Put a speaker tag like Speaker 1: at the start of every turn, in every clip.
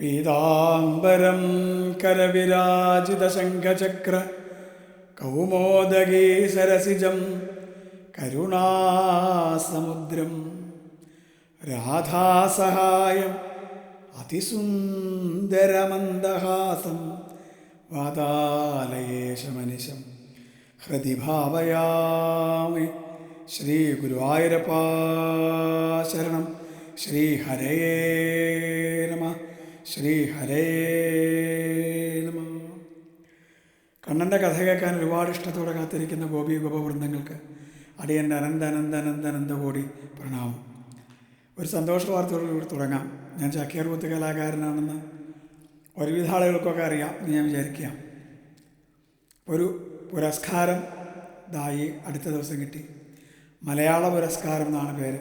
Speaker 1: പീതാംബരം കരവിരാജിതശംഖചക്ര കൗമോദഗീ സരസിജം കരുണാസമുദ്രം. രാധാസഹായം അതിസുന്ദരമന്ദഹാസം വാതാലയേശമനിശം. ഹൃദി ഭാവയാമി ശ്രീ ഗുരുവായൂരപ്പാ ശരണം. ശ്രീഹരയേ നമ. ശ്രീ ഹരേ നമ. കണ്ണന്റെ കഥ കേൾക്കാൻ ഒരുപാട് ഇഷ്ടത്തോടെ കാത്തിരിക്കുന്ന ഗോപി ഗോപവൃന്ദങ്ങൾക്ക് അടിയൻ അനന്ത അനന്ത അനന്ത അനന്ത കോടി പ്രണാമം. ഒരു സന്തോഷ വാർത്തയോടുകൂടി തുടങ്ങാം. ഞാൻ ചാക്യാർകൂത്ത് കലാകാരനാണെന്ന് ഒരുവിധ ആളുകൾക്കൊക്കെ അറിയാം എന്ന് ഞാൻ വിചാരിക്കാം. ഒരു പുരസ്കാരം ദായി അടുത്ത ദിവസം കിട്ടി. മലയാള പുരസ്കാരം എന്നാണ് പേര്.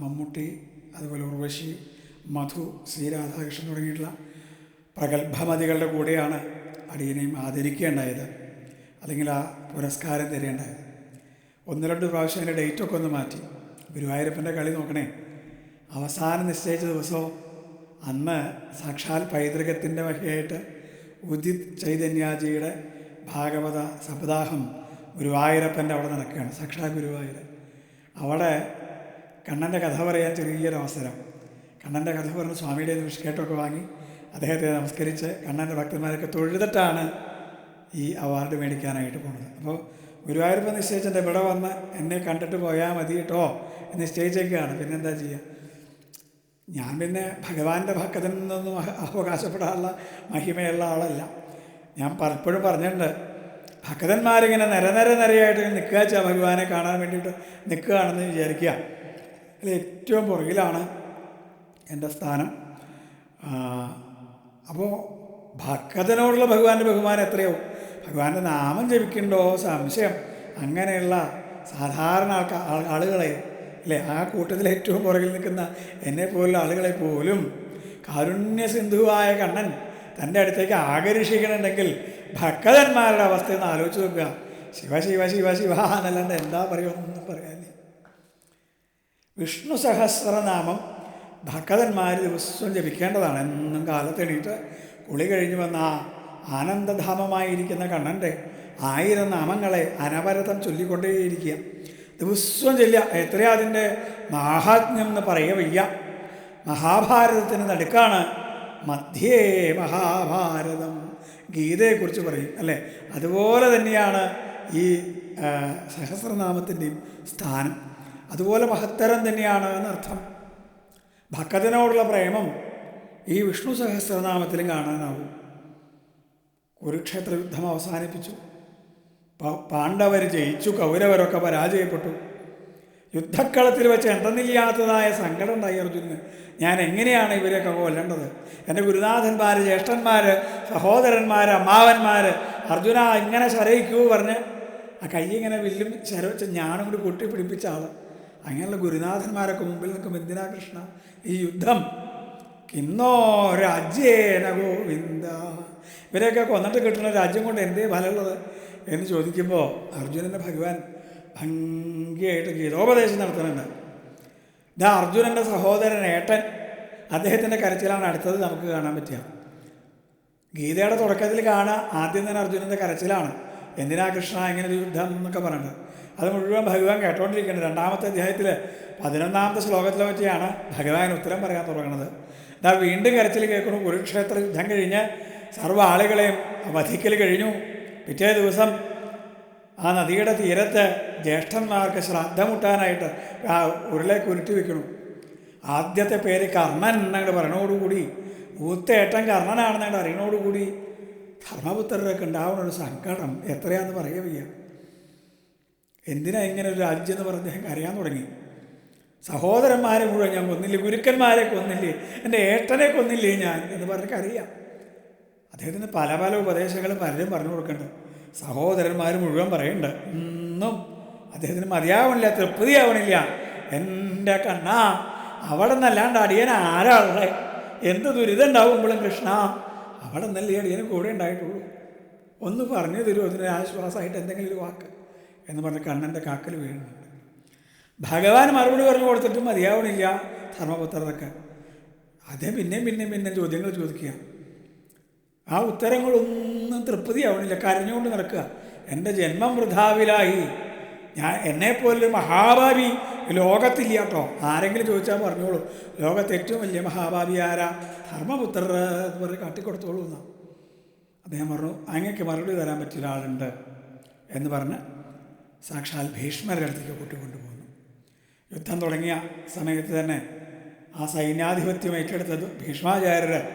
Speaker 1: മമ്മൂട്ടി അതുപോലെ ഉർവശി മധു ശ്രീ രാധാകൃഷ്ണൻ തുടങ്ങിയിട്ടുള്ള പ്രഗത്ഭമതികളുടെ കൂടെയാണ് അടിയനെയും ആദരിക്കേണ്ടായത് അല്ലെങ്കിൽ ആ പുരസ്കാരം തരേണ്ടായത് ഒന്ന് രണ്ട് പ്രാവശ്യം അതിന്റെ ഡേറ്റൊക്കെ ഒന്ന് മാറ്റി. ഗുരുവായൂരപ്പന്റെ കളി നോക്കണേ. അവസാനം നിശ്ചയിച്ച ദിവസവും അന്ന് സാക്ഷാൽ പൈതൃകത്തിന്റെ വകയായിട്ട് ഉദിത് ചൈതന്യാജിയുടെ ഭാഗവത സപ്താഹം ഗുരുവായൂരപ്പന്റെ അവിടെ നടക്കുകയാണ്. സാക്ഷാൽ ഗുരുവായൂർ. അവിടെ കണ്ണന്റെ കഥ പറയാൻ ചെറിയൊരു അവസരം. കണ്ണന്റെ കഥ പറഞ്ഞ് സ്വാമിയുടെ നിഷ്കേട്ടമൊക്കെ വാങ്ങി അദ്ദേഹത്തെ നമസ്കരിച്ച് കണ്ണന്റെ ഭക്തന്മാരൊക്കെ തൊഴുതിട്ടാണ് ഈ അവാർഡ് മേടിക്കാനായിട്ട് പോണത്. അപ്പോൾ ഗുരുവായൂരപ്പൻ നിശ്ചയിച്ചിട്ട് ഇവിടെ വന്ന് എന്നെ കണ്ടിട്ട് പോയാൽ മതി കേട്ടോ എന്ന് നിശ്ചയിച്ചേക്കാണ്. പിന്നെന്താ ചെയ്യുക ഞാൻ പിന്നെ ഭഗവാന്റെ ഭക്തൻ നിന്നൊന്നും അവകാശപ്പെടാനുള്ള മഹിമയുള്ള ആളല്ല. ഞാൻ പലപ്പോഴും പറഞ്ഞിട്ടുണ്ട് ഭക്തന്മാരിങ്ങനെ നിര നിര നിരയായിട്ട് നിൽക്കുക ഭഗവാനെ കാണാൻ വേണ്ടിയിട്ട് നിൽക്കുകയാണെന്ന് വിചാരിക്കുക. അതിൽ ഏറ്റവും പുറകിലാണ് എന്റെ സ്ഥാനം. അപ്പോൾ ഭക്തനോടുള്ള ഭഗവാന്റെ ബഹുമാനം എത്രയോ? ഭഗവാന്റെ നാമം ജപിക്കണ്ടോ സംശയം. അങ്ങനെയുള്ള സാധാരണ ആൾക്കാ ആളുകളെ അല്ലേ? ആ കൂട്ടത്തിൽ ഏറ്റവും പുറകിൽ നിൽക്കുന്ന എന്നെ പോലുള്ള ആളുകളെ പോലും കാരുണ്യ സിന്ധുവായ കണ്ണൻ തന്റെ അടുത്തേക്ക് ആകർഷിക്കണമെങ്കിൽ ഭക്തന്മാരുടെ അവസ്ഥ എന്ന് ആലോചിച്ച് നോക്കുക. ശിവ ശിവ ശിവ ശിവ എന്നല്ലാണ്ട് എന്താ പറയുമെന്നൊന്നും പറയാനില്ല. വിഷ്ണു സഹസ്രനാമം ഭക്തന്മാർ ദിവസവും ജപിക്കേണ്ടതാണ്. എന്നും കാലത്ത് എണീറ്റ് കുളി കഴിഞ്ഞ് വന്ന ആ ആനന്ദധാമമായിരിക്കുന്ന കണ്ണന്റെ ആയിരം നാമങ്ങളെ അനവരതം ചൊല്ലിക്കൊണ്ടേയിരിക്കുക. ദിവസവും ചൊല്ലുക. എത്രയാ അതിന്റെ മാഹാത്മ്യം എന്ന് പറയവയ്യ വയ്യ. മഹാഭാരതത്തിന് നടുക്കാണ് മധ്യേ മഹാഭാരതം. ഗീതയെക്കുറിച്ച് പറയും അല്ലേ? അതുപോലെ തന്നെയാണ് ഈ സഹസ്രനാമത്തിന്റെയും സ്ഥാനം. അതുപോലെ മഹത്തരം തന്നെയാണ് എന്നർത്ഥം. ഭക്തനോടുള്ള പ്രേമം ഈ വിഷ്ണു സഹസ്രനാമത്തിലും കാണാനാവും കുരുക്ഷേത്ര യുദ്ധം അവസാനിപ്പിച്ചു പാണ്ഡവർ ജയിച്ചു കൗരവരൊക്കെ പരാജയപ്പെട്ടു. യുദ്ധക്കളത്തിൽ വെച്ച് എന്തെന്നില്ലാത്തതായ സങ്കടം ഉണ്ടായി അർജുനന്. ഞാൻ എങ്ങനെയാണ് ഇവരെയൊക്കെ കൊല്ലേണ്ടത്? എന്റെ ഗുരുനാഥന്മാർ ജ്യേഷ്ഠന്മാർ സഹോദരന്മാർ അമ്മാവന്മാർ അർജുന ഇങ്ങനെ ശരയിക്കൂ പറഞ്ഞ് ആ കൈ ഇങ്ങനെ വില്ലും ശര വെച്ച് ഞാനും കൂടി കൊട്ടി പിടിപ്പിച്ച അങ്ങനെയുള്ള ഗുരുനാഥന്മാരൊക്കെ മുമ്പിൽ നിൽക്കും എന്തിനാ കൃഷ്ണ? ഈ യുദ്ധം. കിന്നോ രാജ്യേന ഗോവിന്ദ. ഇവരെയൊക്കെ കൊന്നിട്ട് കിട്ടുന്ന രാജ്യം കൊണ്ട് എന്തേ ഫലമുള്ളത്? എന്ന് ചോദിക്കുമ്പോൾ അർജുനന്റെ ഭഗവാൻ ഭംഗിയായിട്ട് ഗീതോപദേശം നടത്തുന്നുണ്ട്. ഇതാ അർജുനന്റെ സഹോദരൻ ഏട്ടൻ അദ്ദേഹത്തിന്റെ കരച്ചിലാണ് അടുത്തത് നമുക്ക് കാണാൻ പറ്റുക. ഗീതയുടെ തുടക്കത്തിൽ കാണുക ആദ്യം തന്നെ അർജുനന്റെ കരച്ചിലാണ്. എന്തിനാ കൃഷ്ണ ഇങ്ങനെ ഒരു യുദ്ധം എന്നൊക്കെ പറഞ്ഞിട്ട്. അത് മുഴുവൻ ഭഗവാൻ കേട്ടോണ്ടിരിക്കുന്നത് രണ്ടാമത്തെ അധ്യായത്തിലെ പതിനൊന്നാമത്തെ ശ്ലോകത്തിലെ പറ്റിയാണ് ഭഗവാൻ ഉത്തരം പറയാൻ തുടങ്ങുന്നത്. ഞാൻ വീണ്ടും കരച്ചിൽ കേൾക്കുന്നു. കുരുക്ഷേത്ര യുദ്ധം കഴിഞ്ഞ് സർവ ആളുകളെയും വധിക്കൽ കഴിഞ്ഞു. പിറ്റേ ദിവസം ആ നദിയുടെ തീരത്ത് ജ്യേഷ്ഠന്മാർക്ക് ശ്രദ്ധമുട്ടാനായിട്ട് ആ ഉരുളെ ഉരുട്ടി വെക്കണം ആദ്യത്തെ പേര് കർണൻ എന്നങ്ങൾ പറയണോടുകൂടി മൂത്തേട്ടൻ കർണനാണെന്നങ്ങൾ അറിയണോടുകൂടി ധർമ്മപുത്രരൊക്കെ ഉണ്ടാവുന്ന ഒരു സങ്കടം. എത്രയാണെന്ന് പറയുക വയ്യ. എന്തിനാ ഇങ്ങനെ ഒരു രാജ്യം എന്ന് പറഞ്ഞ് അറിയാൻ തുടങ്ങി? സഹോദരന്മാരെ മുഴുവൻ ഞാൻ കൊന്നില്ലേ? ഗുരുക്കന്മാരെ കൊന്നില്ലേ? എന്റെ ഏട്ടനെ കൊന്നില്ലേ ഞാൻ എന്ന് പറഞ്ഞൊക്കെ അറിയാം അദ്ദേഹത്തിന് പല പല ഉപദേശങ്ങളും പലരും പറഞ്ഞു കൊടുക്കേണ്ടത് സഹോദരന്മാർ മുഴുവൻ പറയുന്നുണ്ട് ഇന്നും അദ്ദേഹത്തിന് മതിയാവണില്ല തൃപ്തിയാവണില്ല. എന്റെ കണ്ണ അവിടെ നിന്നല്ലാണ്ട് അടിയൻ ആരാളെ? എന്ത് ദുരിതം ഉണ്ടാവുമ്പോഴും കൃഷ്ണ അവിടെ നിന്നല്ലേ അടിയന് കൂടെ ഉണ്ടായിട്ടുള്ളൂ. ഒന്ന് പറഞ്ഞു തരുമോ? അതിന് ആശ്വാസമായിട്ട് എന്തെങ്കിലും ഒരു വാക്ക്. എന്ന് പറഞ്ഞ് കണ്ണന്റെ കാക്കൽ വീഴുന്നുണ്ട്. ഭഗവാൻ മറുപടി പറഞ്ഞു കൊടുത്തിട്ടും മതിയാവണില്ല ധർമ്മപുത്രർക്ക് അതേ പിന്നെയും പിന്നെയും പിന്നെ ചോദ്യങ്ങൾ ചോദിക്കുക. ആ ഉത്തരങ്ങളൊന്നും തൃപ്തിയാവണില്ല. കരഞ്ഞുകൊണ്ട് നടക്കുക. എന്റെ ജന്മം വൃഥാവിലായി. ഞാൻ എന്നെപ്പോലൊരു മഹാഭാവി ലോകത്തില്ല കേട്ടോ ആരെങ്കിലും ചോദിച്ചാൽ പറഞ്ഞോളൂ. ലോകത്ത് ഏറ്റവും വലിയ മഹാഭാവി ആരാ? ധർമ്മപുത്രർ എന്ന് പറഞ്ഞ് കാട്ടിക്കൊടുത്തോളൂ എന്നാണ് അദ്ദേഹം പറഞ്ഞു അങ്ങക്ക് മറുപടി തരാൻ പറ്റിയ ഒരാളുണ്ട് എന്ന് പറഞ്ഞ് സാക്ഷാൽ ഭീഷ്മരുടെ അടുത്തേക്ക് കൂട്ടിക്കൊണ്ടുപോകുന്നു യുദ്ധം തുടങ്ങിയ സമയത്ത് തന്നെ ആ സൈന്യാധിപത്യം ഏറ്റെടുത്തത് ഭീഷ്മാചാര്യർ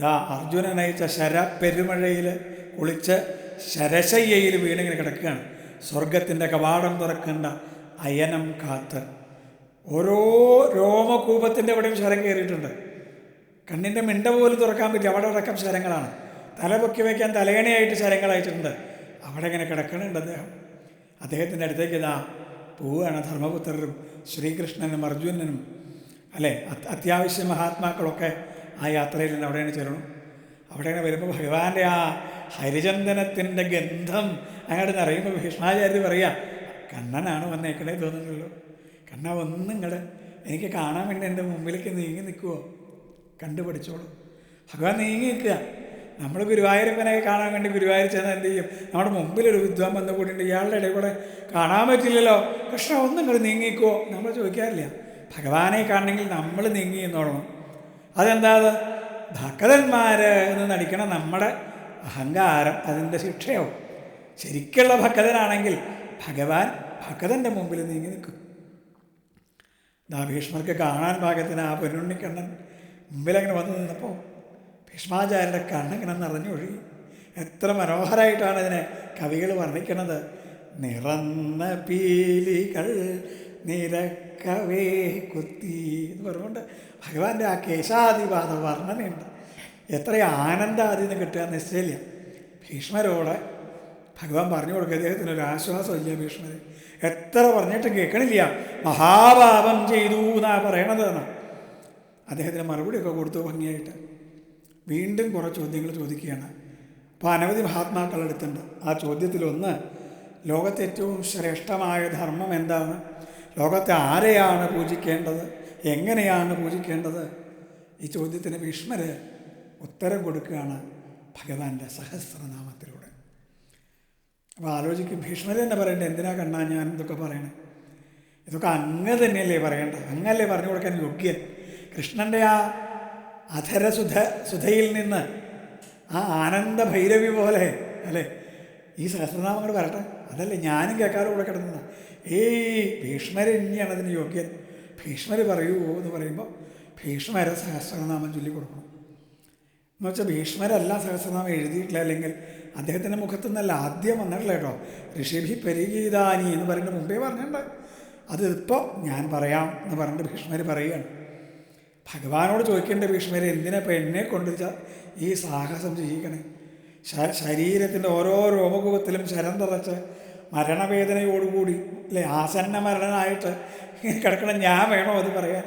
Speaker 1: ദാ അർജുനൻ അയച്ച ശര പെരുമഴയിൽ കുളിച്ച് ശരശയ്യയിൽ വീണിങ്ങനെ കിടക്കുകയാണ്. സ്വർഗത്തിന്റെ കവാടം തുറക്കേണ്ട അയനം കാത്ത്. ഓരോ രോമകൂപത്തിന്റെ അവിടെയും ശരം കയറിയിട്ടുണ്ട്. കണ്ണിന്റെ മിണ്ട പോലും തുറക്കാൻ പറ്റില്ല. അവിടെ അടക്കം ശരങ്ങളാണ്. തല പൊക്കി വയ്ക്കാൻ തലേണയായിട്ട് ശരങ്ങൾ അയച്ചിട്ടുണ്ട്. അവിടെ ഇങ്ങനെ കിടക്കണുണ്ട് അദ്ദേഹം. അദ്ദേഹത്തിന്റെ അടുത്തേക്ക് ഇതാ പോവുകയാണ് ധർമ്മപുത്രരും ശ്രീകൃഷ്ണനും അർജുനനും. അല്ലേ? അത്യാവശ്യ മഹാത്മാക്കളൊക്കെ ആ യാത്രയിൽ നിന്ന് അവിടെയാണ് ചേരണം അവിടെയാണ് വരുമ്പോൾ ഭഗവാന്റെ ആ ഹരിചന്ദനത്തിന്റെ ഗന്ധം അങ്ങോട്ട് നിറയുമ്പോൾ ഭീഷ്മാചാര്യ പറയുക കണ്ണനാണ് വന്നേക്കണേ തോന്നുന്നുള്ളൂ. കണ്ണ ഒന്നും ഇങ്ങട് എനിക്ക് കാണാൻ വേണ്ടി എന്റെ മുമ്പിലേക്ക് നീങ്ങി നിൽക്കുമോ കണ്ടുപിടിച്ചോളൂ. ഭഗവാൻ നീങ്ങി നിൽക്കുക. നമ്മൾ ഗുരുവായൂരപ്പനെ കാണാൻ വേണ്ടി ഗുരുവായൂർ ചെന്നാൽ എന്ത് ചെയ്യും? നമ്മുടെ മുമ്പിൽ ഒരു വിദ്വാൻ വന്ന് കൂടിയിട്ട് ഇയാളുടെ ഇടയിൽ കൂടെ കാണാൻ പറ്റില്ലല്ലോ. കൃഷ്ണ ഒന്നും ഇങ്ങോട്ട് നീങ്ങിക്കോ. നമ്മൾ ചോദിക്കാറില്ല. ഭഗവാനെ കാണണമെങ്കിൽ നമ്മൾ നീങ്ങി എന്നോളണം അതെന്താ അത്? ഭക്തന്മാർ എന്ന് നടിക്കണം നമ്മുടെ അഹങ്കാരം അതിന്റെ ശിക്ഷയോ? ശരിക്കുള്ള ഭക്തനാണെങ്കിൽ ഭഗവാൻ ഭക്തന്റെ മുമ്പിൽ നീങ്ങി നിൽക്കും. ദാ ഭീഷ്മർക്ക് കാണാൻ പാകത്തിന് ആ പൊരുണ്ണിക്കണ്ണൻ മുമ്പിലങ്ങനെ വന്നു നിന്നപ്പോൾ ഭീഷ്മാചാര്യന്റെ കണ്ണിങ്ങനെ നിറഞ്ഞൊഴുകി എത്ര മനോഹരമായിട്ടാണ് ഇതിനെ കവികൾ വർണിക്കുന്നത്. നിറന്ന പീലികൾ നിരക്കവേ കുത്തി എന്ന് പറഞ്ഞുകൊണ്ട് ഭഗവാന്റെ ആ കേശാധിപാത വർണനയുണ്ട്. എത്ര ആനന്ദാതി എന്ന് കിട്ടുക നിശ്ചയില്ല. ഭീഷ്മരോട് ഭഗവാൻ പറഞ്ഞു കൊടുക്കുക അദ്ദേഹത്തിന് ഒരു ആശ്വാസമില്ല ഭീഷ്മര്. എത്ര പറഞ്ഞിട്ടും കേൾക്കണില്ല. മഹാപാപം ചെയ്തു എന്നാണ് പറയണത് എന്നാണ് അദ്ദേഹത്തിന് മറുപടിയൊക്കെ കൊടുത്തു ഭംഗിയായിട്ട്. വീണ്ടും കുറേ ചോദ്യങ്ങൾ ചോദിക്കുകയാണ്. അപ്പോൾ അനവധി മഹാത്മാക്കളെടുത്തുണ്ട് ആ ചോദ്യത്തിലൊന്ന് ലോകത്തെ ഏറ്റവും ശ്രേഷ്ഠമായ ധർമ്മം എന്താണ്? ലോകത്തെ ആരെയാണ് പൂജിക്കേണ്ടത്? എങ്ങനെയാണ് പൂജിക്കേണ്ടത്? ഈ ചോദ്യത്തിന് ഭീഷ്മര് ഉത്തരം കൊടുക്കുകയാണ് ഭഗവാന്റെ സഹസ്രനാമത്തിലൂടെ. അപ്പോൾ ആലോചിക്കും ഭീഷ്മര് തന്നെ പറയണ്ടേ എന്തിനാ കണ്ണാ ഞാൻ ഇതൊക്കെ പറയണേ? ഇതൊക്കെ അങ്ങ് തന്നെയല്ലേ പറയേണ്ടത്. അങ്ങല്ലേ പറഞ്ഞു കൊടുക്കാൻ യോഗ്യൻ? കൃഷ്ണന്റെ ആ അധരസുധ സുധയിൽ നിന്ന് ആ ആനന്ദ ഭൈരവി പോലെ അല്ലേ? ഈ സഹസ്രനാമങ്ങൾ വരട്ടെ. അതല്ലേ ഞാനും കേൾക്കാതെ കൂടെ ഏയ് ഭീഷ്മർ തന്നെയാണ് അതിന് യോഗ്യൻ. ഭീഷ്മർ പറയൂ എന്ന് പറയുമ്പോൾ ഭീഷ്മര സഹസ്രനാമം ചൊല്ലിക്കൊടുക്കണം എന്ന് വെച്ചാൽ ഭീഷ്മരല്ല സഹസ്രനാമം എഴുതിയിട്ടില്ല അല്ലെങ്കിൽ അദ്ദേഹത്തിന്റെ മുഖത്തു നിന്നല്ല ആദ്യം വന്നിട്ടില്ല കേട്ടോ. ഋഷിഭി പരിഗീതാനി എന്ന് പറയുന്നത് മുമ്പേ പറഞ്ഞിട്ടുണ്ട്. അത് ഇപ്പോൾ ഞാൻ പറയാം എന്ന് പറഞ്ഞിട്ട് ഭീഷ്മർ പറയുകയാണ്. ഭഗവാനോട് ചോദിക്കേണ്ട ഭീഷ്മരെ എന്തിനാ ഇപ്പം എന്നെ ഈ സാഹസം ചെയ്യിക്കണേ ശരീരത്തിന്റെ ഓരോ രോമകൂപത്തിലും ശരം തറച്ച് മരണവേദനയോടുകൂടി അല്ലെ? ആസന്ന മരണനായിട്ട് കിടക്കണം ഞാൻ വേണോ അത് പറയാൻ?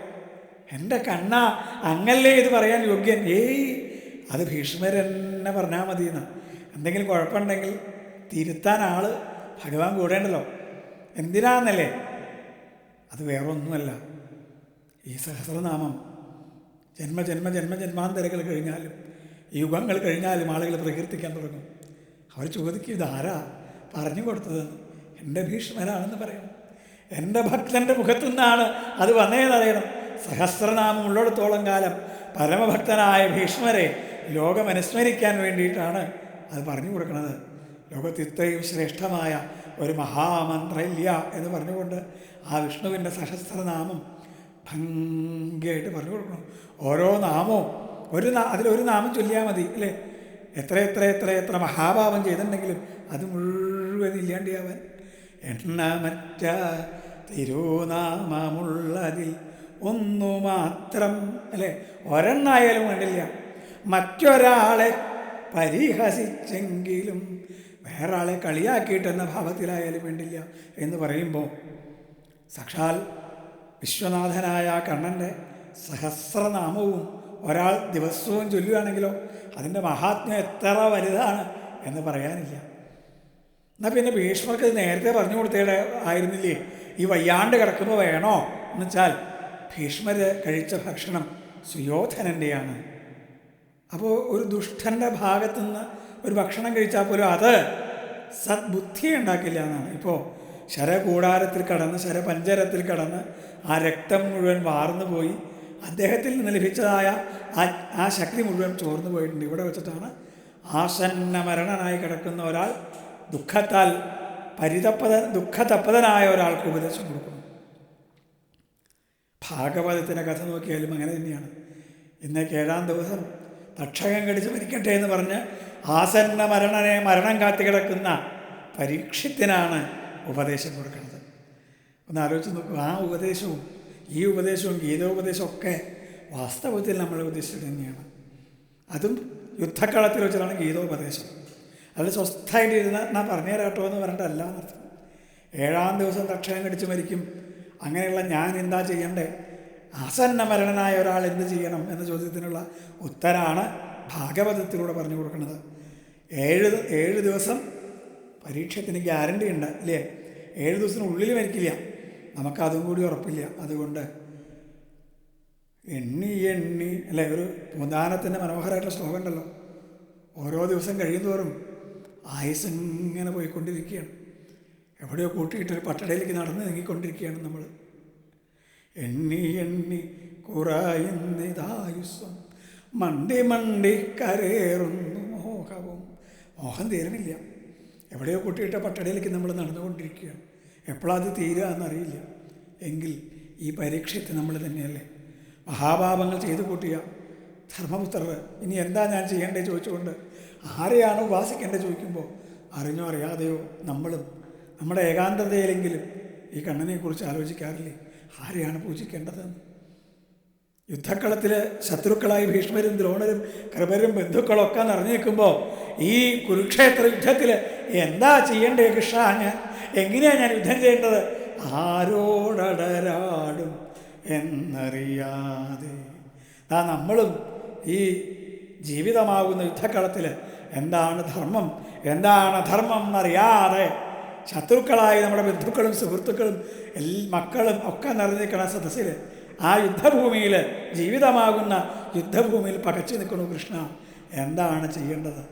Speaker 1: എന്റെ കണ്ണ അങ്ങല്ലേ ഇത് പറയാൻ യോഗ്യൻ? ഏയ് അത് ഭീഷ്മരെന്നെ പറഞ്ഞാൽ മതി എന്തെങ്കിലും കുഴപ്പമുണ്ടെങ്കിൽ തിരുത്താൻ ആൾ ഭഗവാൻ കൂടേണ്ടല്ലോ. എന്തിനാന്നല്ലേ? അത് വേറൊന്നുമല്ല. ഈ സഹസ്രനാമം ജന്മ ജന്മ ജന്മ ജന്മാന്തരങ്ങൾ കഴിഞ്ഞാലും യുഗങ്ങൾ കഴിഞ്ഞാലും ആളുകൾ പ്രകീർത്തിക്കാൻ തുടങ്ങും. അവർ ചോദിക്കും ഇതാരാ പറഞ്ഞു കൊടുത്തത് എന്റെ ഭീഷ്മനാണെന്ന് പറയണം എന്റെ ഭക്തന്റെ മുഖത്തു നിന്നാണ് അത് വന്നേന്നറിയണം സഹസ്രനാമം ഉള്ളിടത്തോളം കാലം പരമഭക്തനായ ഭീഷ്മരെ ലോകം അനുസ്മരിക്കാൻ വേണ്ടിയിട്ടാണ് അത് പറഞ്ഞു കൊടുക്കുന്നത്. ലോകത്ത് ഇത്രയും ശ്രേഷ്ഠമായ ഒരു മഹാമന്ത്രല്യ എന്ന് പറഞ്ഞുകൊണ്ട് ആ വിഷ്ണുവിന്റെ സഹസ്രനാമം ഭംഗിയായിട്ട് പറഞ്ഞു കൊടുക്കണം. ഓരോ നാമവും ഒരു നാ അതിലൊരു നാമം ചൊല്ലിയാൽ മതി അല്ലേ? എത്ര എത്ര എത്ര എത്ര മഹാഭാവം ചെയ്തിട്ടുണ്ടെങ്കിലും അത് മുഴുവൻ ഇല്ലാണ്ടിയാവാൻ. എണ്ണമറ്റ തിരുനാമമുള്ളതിൽ ഒന്നു മാത്രം അല്ലേ? ഒരെണ്ണായാലും വേണ്ടില്ല. മറ്റൊരാളെ പരിഹസിച്ചെങ്കിലും വേറെ ആളെ കളിയാക്കിയിട്ടെന്ന ഭാവത്തിലായാലും വേണ്ടില്ല എന്ന് പറയുമ്പോൾ സാക്ഷാൽ വിശ്വനാഥനായ കണ്ണന്റെ സഹസ്രനാമവും ഒരാൾ ദിവസവും ചൊല്ലുകയാണെങ്കിലോ അതിന്റെ മഹാത്മ്യം എത്ര വലുതാണ് എന്ന് പറയാനില്ല. എന്നാൽ പിന്നെ ഭീഷ്മർക്ക് നേരത്തെ പറഞ്ഞു കൊടുത്തേടെ ആയിരുന്നില്ലേ? ഈ വയ്യാണ്ട് കിടക്കുമ്പോൾ വേണോ? എന്ന് വെച്ചാൽ ഭീഷ്മർ കഴിച്ച ഭക്ഷണം സുയോധനന്റെയാണ്. അപ്പോൾ ഒരു ദുഷ്ടന്റെ ഭാഗത്തു നിന്ന് ഒരു ഭക്ഷണം കഴിച്ചാൽ പോലും അത് സദ്ബുദ്ധി ഉണ്ടാക്കില്ല എന്നാണ്. ഇപ്പോൾ ശരകൂടാരത്തിൽ കടന്ന് ശരപഞ്ചരത്തിൽ കടന്ന് ആ രക്തം മുഴുവൻ വാർന്നു പോയി. അദ്ദേഹത്തിൽ നിന്ന് ലഭിച്ചതായ ആ ശക്തി മുഴുവൻ ചോർന്നു പോയിട്ടുണ്ട്. ഇവിടെ വെച്ചിട്ടാണ് ആസന്ന മരണനായി കിടക്കുന്ന ഒരാൾ ദുഃഖത്താൽ പരിതപ്പത ദുഃഖതപ്പതനായ ഒരാൾക്ക് ഉപദേശം കൊടുക്കുന്നു. ഭാഗവതത്തിന്റെ കഥ നോക്കിയാലും അങ്ങനെ തന്നെയാണ്. ഇന്നേക്ക് ഏഴാം ദിവസം തക്ഷകം കടിച്ച് മരിക്കട്ടെ എന്ന് പറഞ്ഞ് ആസന്ന മരണനെ മരണം കാത്തി കിടക്കുന്ന പരീക്ഷത്തിനാണ് ഉപദേശം കൊടുക്കുന്നത്. ഒന്ന് ആലോചിച്ച് നോക്കുക ആ ഉപദേശവും ഈ ഉപദേശവും ഗീതോപദേശവും ഒക്കെ വാസ്തവത്തിൽ നമ്മൾ ഉദ്ദേശിച്ചത് തന്നെയാണ്. അതും യുദ്ധക്കളത്തിൽ വെച്ചിട്ടാണ് ഗീതോപദേശം. അതിൽ സ്വസ്ഥമായിട്ട് ഇരുന്ന് ഞാൻ പറഞ്ഞുതരാട്ടോ എന്ന് പറഞ്ഞിട്ടല്ല എന്നർത്ഥം ഏഴാം ദിവസം തക്ഷകം കടിച്ച് മരിക്കും. അങ്ങനെയുള്ള ഞാൻ എന്താ ചെയ്യണ്ടേ? ആസന്ന മരണനായ ഒരാൾ എന്ത് ചെയ്യണം എന്ന ചോദ്യത്തിനുള്ള ഉത്തരാണ് ഭാഗവതത്തിലൂടെ പറഞ്ഞു കൊടുക്കുന്നത്. ഏഴ് ഏഴ് ദിവസം പരീക്ഷത്തിന് ഗ്യാരണ്ടി ഉണ്ട് അല്ലേ ഏഴ് ദിവസത്തിനുള്ളിൽ മരിക്കില്ല നമുക്കതും കൂടി ഉറപ്പില്ല. അതുകൊണ്ട് എണ്ണി എണ്ണി അല്ലേ ഒരു പൂന്താനത്തിന്റെ മനോഹരമായിട്ടുള്ള ശ്ലോകം ഉണ്ടല്ലോ ഓരോ ദിവസം കഴിയുന്നതോറും ആയുസ് ഇങ്ങനെ പോയിക്കൊണ്ടിരിക്കുകയാണ്. എവിടെയോ കൂട്ടിയിട്ടൊരു പട്ടടയിലേക്ക് നടന്ന് നീങ്ങിക്കൊണ്ടിരിക്കുകയാണ് നമ്മൾ എണ്ണി എണ്ണി കുറയുന്നിതായുസ്വം മണ്ടി മണ്ടി കരേറുന്നു മോഹവും. മോഹം തീരണില്ല. എവിടെയോ കൂട്ടിയിട്ട പട്ടടയിലേക്ക് നമ്മൾ നടന്നുകൊണ്ടിരിക്കുകയാണ്. എപ്പോഴത് തീരുക എന്നറിയില്ല. എങ്കിൽ ഈ പരീക്ഷയ്ക്ക് നമ്മൾ തന്നെയല്ലേ? മഹാപാപങ്ങൾ ചെയ്തു കൂട്ടിയ ധർമ്മപുത്രർ ഇനി എന്താ ഞാൻ ചെയ്യേണ്ടത് ചോദിച്ചുകൊണ്ട് ആരെയാണ് ഉപാസിക്കേണ്ടത്? ചോദിക്കുമ്പോൾ അറിഞ്ഞോ അറിയാതെയോ നമ്മളും നമ്മുടെ ഏകാന്തതയിലെങ്കിലും ഈ കണ്ണനെക്കുറിച്ച് ആലോചിക്കാറില്ലേ? ആരെയാണ് പൂജിക്കേണ്ടതെന്ന്? യുദ്ധക്കളത്തിൽ ശത്രുക്കളായി ഭീഷ്മരും ദ്രോണരും കൃപരും ബന്ധുക്കളൊക്കെ നിറഞ്ഞു നിൽക്കുമ്പോൾ ഈ കുരുക്ഷേത്ര യുദ്ധത്തിൽ എന്താ ചെയ്യേണ്ടേ കൃഷ്ണ? ഞാൻ എങ്ങനെയാണ് ഞാൻ യുദ്ധം ചെയ്യേണ്ടത്? ആരോടടരാടും എന്നറിയാതെ. ആ നമ്മളും ഈ ജീവിതമാകുന്ന യുദ്ധക്കളത്തിൽ എന്താണ് ധർമ്മം? എന്താണ് ധർമ്മം എന്നറിയാതെ ശത്രുക്കളായി നമ്മുടെ ബന്ധുക്കളും സുഹൃത്തുക്കളും എല്ലാ മക്കളും ഒക്കെ നിറഞ്ഞിരിക്കണ സദസ്സിൽ ആ യുദ്ധഭൂമിയിൽ ജീവിതമാകുന്ന യുദ്ധഭൂമിയിൽ പകച്ചു നിൽക്കണു കൃഷ്ണ. എന്താണ് ചെയ്യേണ്ടത്?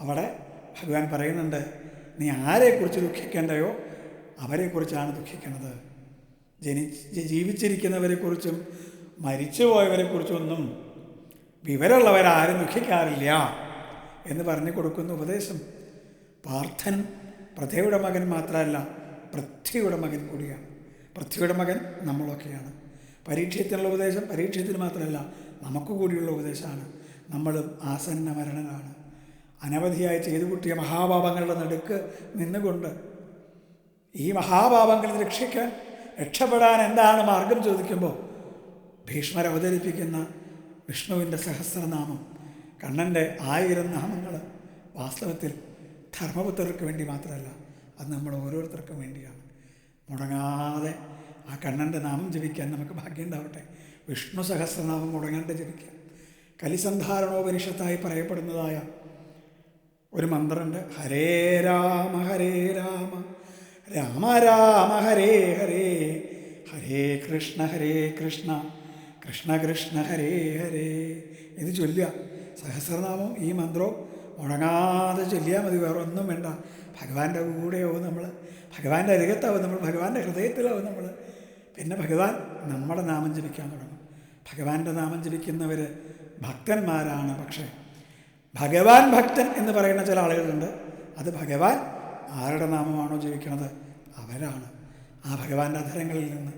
Speaker 1: അവിടെ ഭഗവാൻ പറയുന്നുണ്ട് നീ ആരെക്കുറിച്ച് ദുഃഖിക്കേണ്ടയോ അവരെക്കുറിച്ചാണ് ദുഃഖിക്കുന്നത്. ജനി ജീവിച്ചിരിക്കുന്നവരെക്കുറിച്ചും മരിച്ചുപോയവരെക്കുറിച്ചൊന്നും വിവരമുള്ളവരാരും ദുഃഖിക്കാറില്ല എന്ന് പറഞ്ഞു കൊടുക്കുന്ന ഉപദേശം. പാർത്ഥൻ പ്രഥയുടെ മകൻ മാത്രമല്ല പൃഥ്വിയുടെ മകൻ കൂടിയാണ്. പൃഥ്വിയുടെ മകൻ നമ്മളൊക്കെയാണ്. പരീക്ഷയത്തിനുള്ള ഉപദേശം പരീക്ഷയത്തിന് മാത്രമല്ല നമുക്ക് കൂടിയുള്ള ഉപദേശമാണ്. നമ്മളും ആസന്ന മരണനാണ് അനവധിയായി ചെയ്തു കൂട്ടിയ മഹാപാപങ്ങളുടെ നടുക്ക് നിന്നുകൊണ്ട് ഈ മഹാപാപങ്ങളിൽ രക്ഷിക്കാൻ രക്ഷപ്പെടാൻ എന്താണ് മാർഗം ചോദിക്കുമ്പോൾ ഭീഷ്മർ അവതരിപ്പിക്കുന്ന വിഷ്ണുവിന്റെ സഹസ്രനാമം കണ്ണന്റെ ആയിരം നാമങ്ങൾ വാസ്തവത്തിൽ ധർമ്മപുത്രർക്ക് വേണ്ടി മാത്രമല്ല അത് നമ്മൾ ഓരോരുത്തർക്കും വേണ്ടിയാണ്. മുടങ്ങാതെ ആ കണ്ണന്റെ നാമം ജപിക്കാൻ നമുക്ക് ഭാഗ്യം ഉണ്ടാവട്ടെ. വിഷ്ണു സഹസ്രനാമം മുടങ്ങാണ്ട് ജപിക്കാം. കലിസന്ധാരണോപനിഷത്തായി പറയപ്പെടുന്നതായ ഒരു മന്ത്രമുണ്ട്. ഹരേ രാമ ഹരേ രാമ. രാമ രാമ ഹരേ ഹരേ. ഹരേ കൃഷ്ണ ഹരേ കൃഷ്ണ. കൃഷ്ണ കൃഷ്ണ ഹരേ ഹരേ. ഇത് ചൊല്ലുക. സഹസ്രനാമം ഈ മന്ത്രവും മുടങ്ങാതെ ചൊല്ലിയാൽ മതി. വേറെ ഒന്നും വേണ്ട. ഭഗവാന്റെ കൂടെയാവും നമ്മൾ ഭഗവാന്റെ അരികത്താവും നമ്മൾ ഭഗവാന്റെ ഹൃദയത്തിലാവും നമ്മൾ പിന്നെ ഭഗവാൻ നമ്മുടെ നാമം ജപിക്കാൻ തുടങ്ങും. ഭഗവാന്റെ നാമം ജപിക്കുന്നവർ ഭക്തന്മാരാണ് പക്ഷേ ഭഗവാൻ ഭക്തൻ എന്ന് പറയുന്ന ചില ആളുകളുണ്ട്. അത് ഭഗവാൻ ആരുടെ നാമമാണോ ജീവിക്കുന്നത് അവരാണ്. ആ ഭഗവാന്റെ അധരങ്ങളിൽ നിന്ന്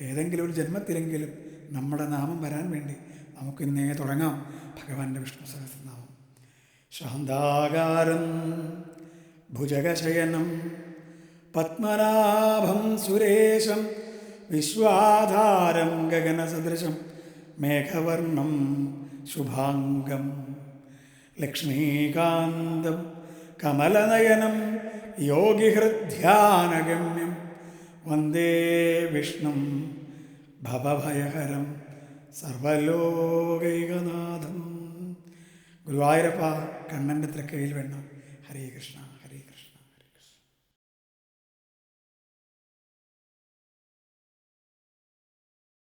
Speaker 1: ഏതെങ്കിലും ഒരു ജന്മത്തിലെങ്കിലും നമ്മുടെ നാമം വരാൻ വേണ്ടി നമുക്ക് ഇന്നേ തുടങ്ങാം. ഭഗവാന്റെ വിഷ്ണു സഹസ്രനാമം. ശാന്താകാരം ഭുജഗശയനം പത്മനാഭം സുരേശം വിശ്വാധാരം ഗഗനസദൃശം മേഘവർണം ശുഭാംഗം ലക്ഷ്മീകാന്തം കമലനയനം യോഗിഹൃദ്ധ്യാനഗമ്യം. വന്ദേ വിഷ്ണു ഭവഭയഹരം സർവലോകൈകനാഥം. ഗുരുവായൂരപ്പ കണ്ണന്റെ തൃക്കയിൽ വേണ്ട ഹരേ കൃഷ്ണ.